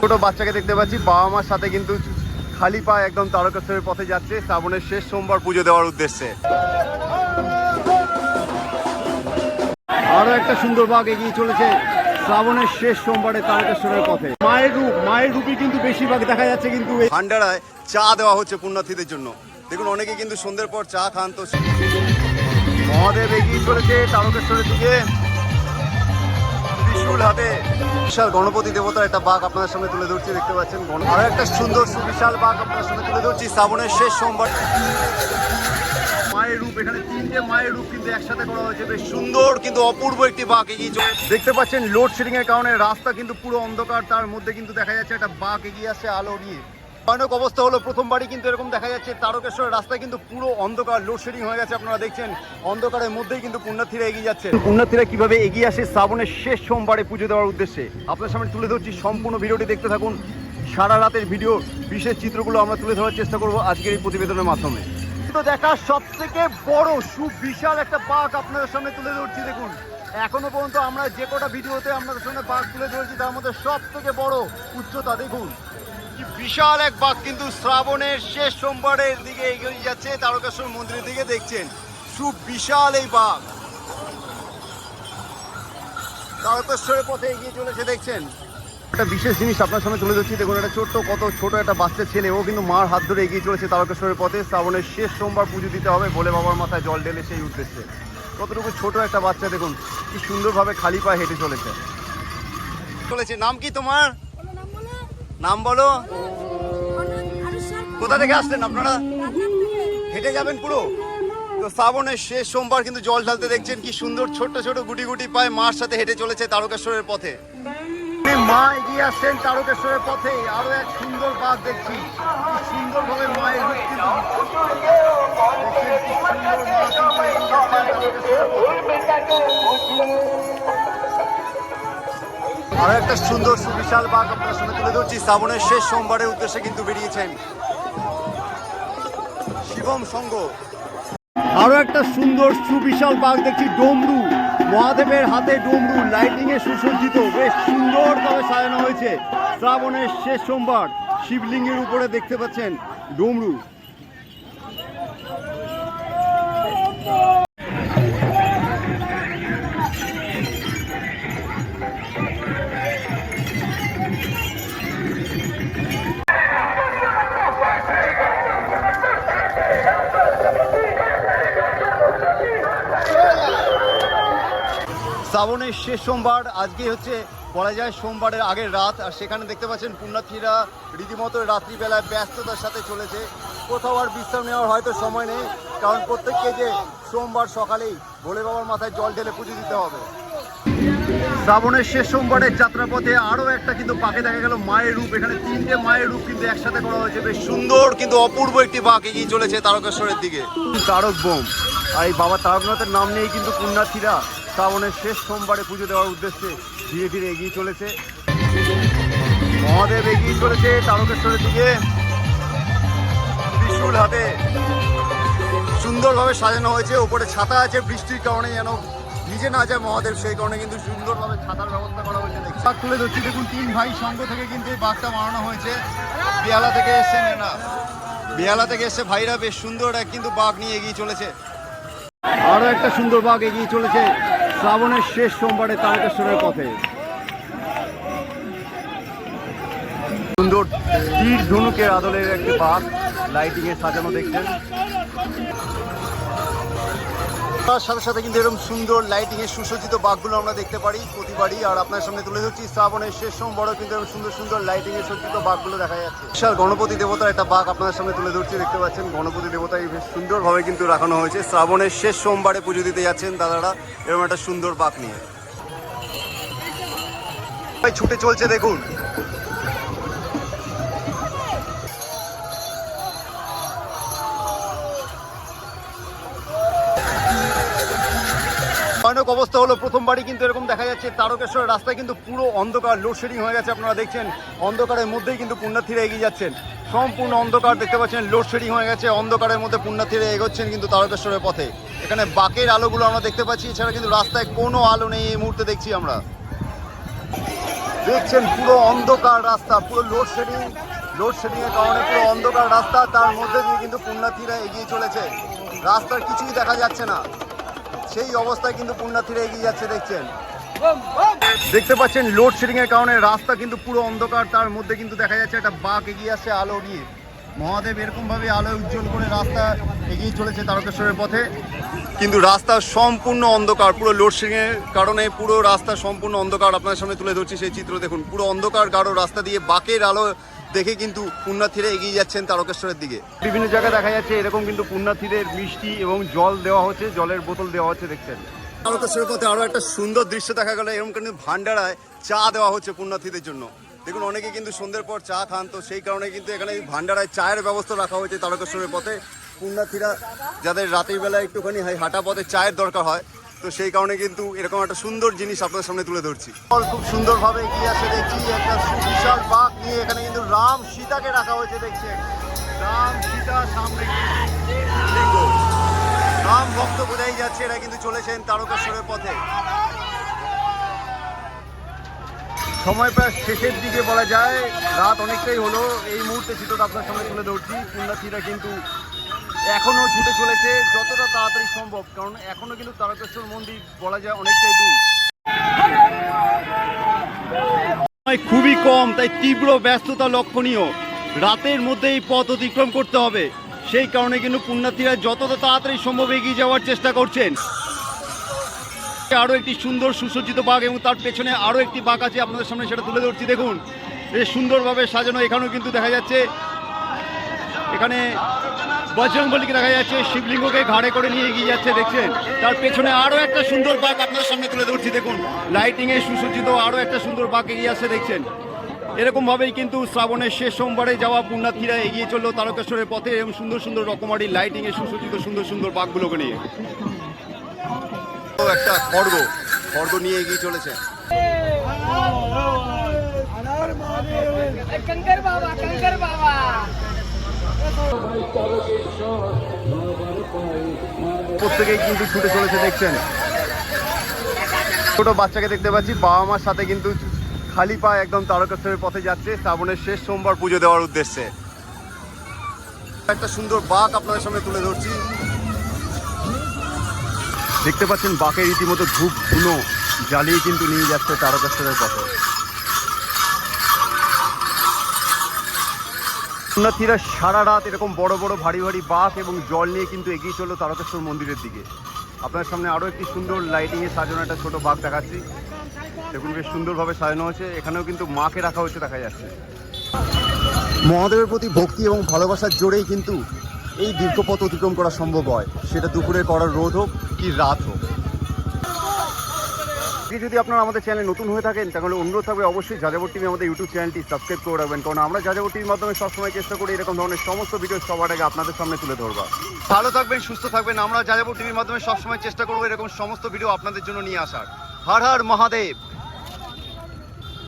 ছোট বাচ্চাকে দেখতে পাচ্ছি বাবা মার সাথে কিন্তু খালি পা একদম তারকেশ্বরের পথে যাচ্ছে শ্রাবণের শেষ সোমবার পুজো দেওয়ার উদ্দেশ্যে। আরও একটা সুন্দর বাঘ এগিয়ে চলেছে শ্রাবণের শেষ সোমবারে তারকেশ্বরের পথে। মায়ের রূপ মায়ের রূপই কিন্তু বেশিরভাগ দেখা যাচ্ছে কিন্তু ভান্ডারায় চা দেওয়া হচ্ছে পুণ্যার্থীদের জন্য। দেখুন অনেকে কিন্তু সন্ধ্যের পর চা খান তো মহাদেব এগিয়ে চলেছে তারকেশ্বরের দিকে। ত্রিশূল হাতে বিশাল গণপতি দেবতার একটা বাঘ আপনাদের সামনে তুলে ধরছি, দেখতে পাচ্ছেন? আরও একটা সুন্দর সুবিশাল বাঘ আপনাদের সামনে তুলে ধরছি, শ্রাবণের শেষ সোমবার। মায়ের রূপ, এখানে তিনটে মায়ের রূপ কিন্তু একসাথে করা হয়েছে, বেশ সুন্দর কিন্তু অপূর্ব একটি বাঘ এগিয়ে চলে। দেখতে পাচ্ছেন লোডশেডিং এর কারণে রাস্তা কিন্তু পুরো অন্ধকার, তার মধ্যে কিন্তু দেখা যাচ্ছে একটা বাঘ এগিয়ে আসছে আলো নিয়ে। ভয়ানক অবস্থা হলো প্রথমবারই কিন্তু এরকম দেখা যাচ্ছে তারকেশ্বরের রাস্তায় কিন্তু পুরো অন্ধকার লোডশেডিং হয়ে গেছে, আপনারা দেখছেন। অন্ধকারের মধ্যেই কিন্তু পুণ্যার্থীরা এগিয়ে যাচ্ছে। পুণ্যার্থীরা কীভাবে এগিয়ে আসে, শ্রাবণের শেষ সোমবারে পুজো দেওয়ার উদ্দেশ্যে আপনার সামনে তুলে ধরছি সম্পূর্ণ ভিডিওটি। দেখতে থাকুন, সারা রাতের ভিডিও, বিশেষ চিত্রগুলো আমরা তুলে ধরার চেষ্টা করব আজকের এই প্রতিবেদনের মাধ্যমে। তো দেখার সব থেকে বড় সুবিশাল একটা বাঘ আপনাদের সামনে তুলে ধরছি, দেখুন। এখনও পর্যন্ত আমরা যে কটা ভিডিওতে আপনাদের সামনে বাঘ তুলে ধরেছি, তার মধ্যে সব থেকে বড় উচ্চতা, দেখুন। বিশাল এক বাঘ কিন্তু শ্রাবণের শেষ সোমবারের দিকে এগিয়ে যাচ্ছে তারকেশ্বর মন্দিরের দিকে দেখছেন। সুবিশাল এই বাঘ। তারকেশ্বরের পথে এগিয়ে চলেছে দেখছেন। একটা বিশেষ জিনিস আপনার সামনে তুলে ধরছি দেখুন একটা ছোট্ট কত ছোট একটা বাচ্চা ছেলে ও কিন্তু মার হাত ধরে এগিয়ে চলেছে তারকেশ্বরের পথে। শ্রাবণের শেষ সোমবার পুজো দিতে হবে বলে বাবার মাথায় জল ঢেলে সেই উদ্দেশ্যে। কতটুকু ছোট একটা বাচ্চা দেখুন কি সুন্দরভাবে খালি পায়ে হেঁটে চলেছে। চলেছে। নাম কি তোমার? নাম বলো। কোথা থেকে আসলেন আপনারা? হেঁটে যাবেন পুরো? তো শ্রাবণের শেষ সোমবার কিন্তু জল ঢালতে দেখছেন কি সুন্দর ছোট্ট ছোট গুটি গুটি পায়ে মার সাথে হেঁটে চলেছে তারকেশ্বরের পথে। মা এগিয়ে আসছেন তারকেশ্বরের পথে, আরও এক সুন্দর বাঘ দেখছি। কি সুন্দর ভাবে মায়ের আরও একটা সুন্দর, সুবিশাল বাঘ আপনার সামনে তুলে ধরছি। শ্রাবণের শেষ সোমবারের উদ্দেশ্যে কিন্তু বেরিয়েছেন শিবম সঙ্গ আরও একটা সুন্দর, সুবিশাল বাঘ দেখছি, ডমরু। মহাদেবের হাতে ডমরু লাইটিং এ সুসজ্জিত। বেশ সুন্দরভাবে সাজানো হয়েছে শ্রাবণের শেষ সোমবার। শিবলিঙ্গের উপরে দেখতে পাচ্ছেন ডমরু। শ্রাবণের শেষ সোমবার আজকে হচ্ছে বলা যায় সোমবারের আগের রাত, আর সেখানে দেখতে পাচ্ছেন পুণ্যার্থীরা রীতিমতো রাত্রিবেলায় ব্যস্ততার সাথে চলেছে। কোথাও আর বিশ্রাম নেওয়ার হয়তো সময় নেই, কারণ প্রত্যেককে যে সোমবার সকালেই ভোলে বাবার মাথায় জল ঢেলে পুজো দিতে হবে। শ্রাবণের শেষ সোমবারের যাত্রাপথে আরও একটা কিন্তু পাখি দেখা গেল, মায়ের রূপ। এখানে তিনটে মায়ের রূপ কিন্তু একসাথে করা হয়েছে, বেশ সুন্দর কিন্তু অপূর্ব একটি বাঁক এগিয়ে চলেছে তারকেশ্বরের দিকে। তারক বোম, আর এই বাবা তারকনাথের নাম নিয়েই কিন্তু পুণ্যার্থীরা শ্রাবণের শেষ সোমবারে পুজো দেওয়ার উদ্দেশ্যে ধীরে ধীরে এগিয়ে চলেছে। মহাদেব এগিয়ে চলেছে তারকেশ্বরের দিকে। ত্রিশূল হাতে সুন্দরভাবে সাজানো হয়েছে। ওপরে ছাতা আছে বৃষ্টির কারণে যেন ভিজে না যায় মহাদেব, সেই কারণে কিন্তু সুন্দরভাবে ছাতার ব্যবস্থা করা হয়েছে। বাঘ তুলে ধরছি। দেখুন, তিন ভাই সঙ্গ থেকে কিন্তু এই বাঘটা বানানো হয়েছে। বিয়ালা থেকে এসছে না বিয়ালা থেকে এসছে ভাইরা। বেশ সুন্দর এক কিন্তু বাঘ নিয়ে এগিয়ে চলেছে। আরও একটা সুন্দর বাঘ এগিয়ে চলেছে। শ্রাবণের শেষ সোমবারে তারকেশ্বরের পথে। সুন্দর তীর ধনুকের আদলের একটি বাঘ লাইটিং এ সাজানো দেখছেন। তার সাথে সাথে কিন্তু এরকম সুন্দর লাইটিং এর সুসজ্জিত বাঘগুলো আমরা দেখতে পারি প্রতিবারই। আর আপনার সামনে তুলে ধরছি, শ্রাবণের শেষ সোমবারও কিন্তু এরকম সুন্দর সুন্দর লাইটিং এর সজ্জিত বাঘগুলো দেখা যাচ্ছে। বিশাল গণপতি দেবতার একটা বাঘ আপনার সামনে তুলে ধরছি, দেখতে পাচ্ছেন গণপতি দেবতাই বেশ সুন্দরভাবে কিন্তু রাখানো হয়েছে। শ্রাবণের শেষ সোমবারে পুজো দিতে যাচ্ছেন দাদারা, এরকম একটা সুন্দর বাঘ নিয়ে। ছুটে চলছে দেখুন। ভয়ানক অবস্থা হলো প্রথমবারই কিন্তু এরকম দেখা যাচ্ছে। তারকেশ্বরের রাস্তায় কিন্তু পুরো অন্ধকার লোডশেডিং হয়ে গেছে আপনারা দেখছেন। অন্ধকারের মধ্যেই কিন্তু পুণ্যার্থীরা এগিয়ে যাচ্ছেন। সম্পূর্ণ অন্ধকার দেখতে পাচ্ছেন লোডশেডিং হয়ে গেছে, অন্ধকারের মধ্যে পুণ্যার্থীরা এগোচ্ছেন কিন্তু তারকেশ্বরের পথে। এখানে বাকের আলোগুলো আমরা দেখতে পাচ্ছি, এছাড়া কিন্তু রাস্তায় কোনো আলো নেই এই মুহূর্তে দেখছি আমরা। দেখছেন পুরো অন্ধকার রাস্তা, পুরো লোডশেডিং লোডশেডিং এর কারণে পুরো অন্ধকার রাস্তা, তার মধ্যে দিয়ে কিন্তু পুণ্যার্থীরা এগিয়ে চলেছে। রাস্তার কিছুই দেখা যাচ্ছে না। সেই অবস্থায় কিন্তু পুণ্যার্থীরা এগিয়ে যাচ্ছে, দেখছেন? দেখতে পাচ্ছেন লোডশেডিং এর কারণে রাস্তা কিন্তু পুরো অন্ধকার, তার মধ্যে কিন্তু দেখা যাচ্ছে একটা বাঘ এগিয়ে আসছে আলো নিয়ে। মহাদেব এরকম ভাবে আলো উজ্জ্বল করে রাস্তা এগিয়ে চলেছে তারকেশ্বরের পথে। কিন্তু রাস্তা সম্পূর্ণ অন্ধকার, পুরো লোডশেডিং এর কারণে পুরো রাস্তা সম্পূর্ণ অন্ধকার আপনাদের সামনে তুলে ধরছি সেই চিত্র দেখুন। পুরো অন্ধকার গাঢ় রাস্তা দিয়ে বাকের আলো দেখে কিন্তু পুণ্যার্থীরা এগিয়ে যাচ্ছেন তারকেশ্বরের দিকে। বিভিন্ন জায়গায় দেখা যাচ্ছে এরকম কিন্তু পুণ্যার্থীদের মিষ্টি এবং জল দেওয়া হচ্ছে জলের বোতল দেওয়া হচ্ছে দেখছেন। তারকেশ্বরের পথে আরও একটা সুন্দর দৃশ্য দেখা গেল এরকম কিন্তু ভান্ডারায় চা দেওয়া হচ্ছে পুণ্যার্থীদের জন্য। দেখুন অনেকে কিন্তু সন্ধ্যের পর চা খান তো সেই কারণে কিন্তু এখানে ভান্ডারায় চায়ের ব্যবস্থা রাখা হয়েছে তারকেশ্বরের পথে। পুণ্যার্থীরা যাদের রাতের বেলা একটুখানি হয় হাঁটা পথে চায়ের দরকার হয় তো সেই কারণে কিন্তু এরকম একটা সুন্দর জিনিস আপনাদের সামনে তুলে ধরছি। খুব সুন্দরভাবে এগিয়ে আসে দেখছি, একটা বিশাল বাঘ নিয়ে এখানে কিন্তু রাম সীতাকে রাখা হয়েছে দেখছেন। রাম সীতা সামনে রাম ভক্ত বোঝাই যাচ্ছে, এরা কিন্তু চলেছেন তারকেশ্বরের পথে। সময় প্রায় শেষের দিকে বলা যায়, রাত অনেকটাই হলো, এই মুহূর্তে চিত্রটা আপনার সামনে তুলে ধরছি। পুণ্যার্থীরা কিন্তু এখনও ছুটে চলেছে যতটা তাড়াতাড়ি সম্ভব, কারণ এখনও কিন্তু তারকেশ্বর মন্দির বলা যায় অনেকটাই দূর। খুবই কম, তাই তীব্র ব্যস্ততা লক্ষণীয়। রাতের মধ্যে এই পথ অতিক্রম করতে হবে। সেই কারণে কিন্তু পুণ্যার্থীরা যতটা তাড়াতাড়ি সম্ভব এগিয়ে যাওয়ার চেষ্টা করছেন। আরও একটি সুন্দর সুসজ্জিত বাঘ এবং তার পেছনে আরও একটি বাঘ আছে আপনাদের সামনে, সেটা তুলে ধরছি। দেখুন, বেশ সুন্দরভাবে সাজানো এখানেও কিন্তু দেখা যাচ্ছে। এখানে বজরংবলীকে দেখা যাচ্ছে শিবলিঙ্গকে ঘাড়ে করে নিয়ে এগিয়ে যাচ্ছে দেখছেন? তার পেছনে আরও একটা সুন্দর বাঘ আপনার সামনে তুলে ধরছি দেখুন। লাইটিংয়ে সুসজ্জিত আরও একটা সুন্দর বাঘ এগিয়ে আসছে দেখছেন? এরকমভাবেই কিন্তু শ্রাবণের শেষ সোমবারে যাওয়া পুণ্যার্থীরা এগিয়ে চলল তারকেশ্বরের পথে এবং সুন্দর সুন্দর রকমারি লাইটিংয়ে সুসজ্জিত সুন্দর সুন্দর বাঘগুলোকে নিয়ে। একটা খর্গ খর্গ নিয়ে এগিয়ে চলেছে। মানে বাবা বাবা। প্রত্যেকেই কিন্তু ছুটে চলেছে, দেখছেন? ছোট বাচ্চাকে দেখতে পাচ্ছি, বাবা মার সাথে কিন্তু খালি পা একদম তারকেশ্বরের পথে যাচ্ছে, শ্রাবণের শেষ সোমবার পুজো দেওয়ার উদ্দেশ্যে। একটা সুন্দর বাঘ আপনাদের সামনে তুলে ধরছি। দেখতে পাচ্ছেন বাঘের রীতিমতো ধূপ ধুনো জ্বালিয়ে কিন্তু নিয়ে যাচ্ছে তারকেশ্বরের পথে। পুণ্যার্থীরা সারা রাত এরকম বড় বড় ভারী ভারী বাঘ এবং জল নিয়ে কিন্তু এগিয়ে চলল তারকেশ্বর মন্দিরের দিকে। আপনার সামনে আরও একটি সুন্দর লাইটিংয়ে সাজানো একটা ছোট বাঘ দেখাচ্ছি। দেখুন, বেশ সুন্দরভাবে সাজানো হয়েছে। এখানেও কিন্তু মাকে রাখা হয়েছে, দেখা যাচ্ছে। মহাদেবের প্রতি ভক্তি এবং ভালোবাসার জোরেই কিন্তু এই দীর্ঘ পথ অতিক্রম করা সম্ভব হয়। সেটা দুপুরে করার রোদ হোক কি রাত হোক। আপনি যদি আপনারা আমাদের চ্যানেল নতুন হয়ে থাকেন, তাহলে অনুরোধ থাকবে অবশ্যই যাযাবর টিভি আমাদের ইউটিউব চ্যানেলটি সাবস্ক্রাইব করে রাখবেন। কারণ আমরা যাযাবর টিভির মাধ্যমে সবসময় চেষ্টা করি এরকম ধরনের সমস্ত ভিডিও সবার আগে আপনাদের সামনে তুলে ধরবো ভালো থাকবেন, সুস্থ থাকবেন। আমরা যাযাবর টিভির মাধ্যমে সবসময় চেষ্টা করব এরকম সমস্ত ভিডিও আপনাদের জন্য নিয়ে আসার। হর হর মহাদেব!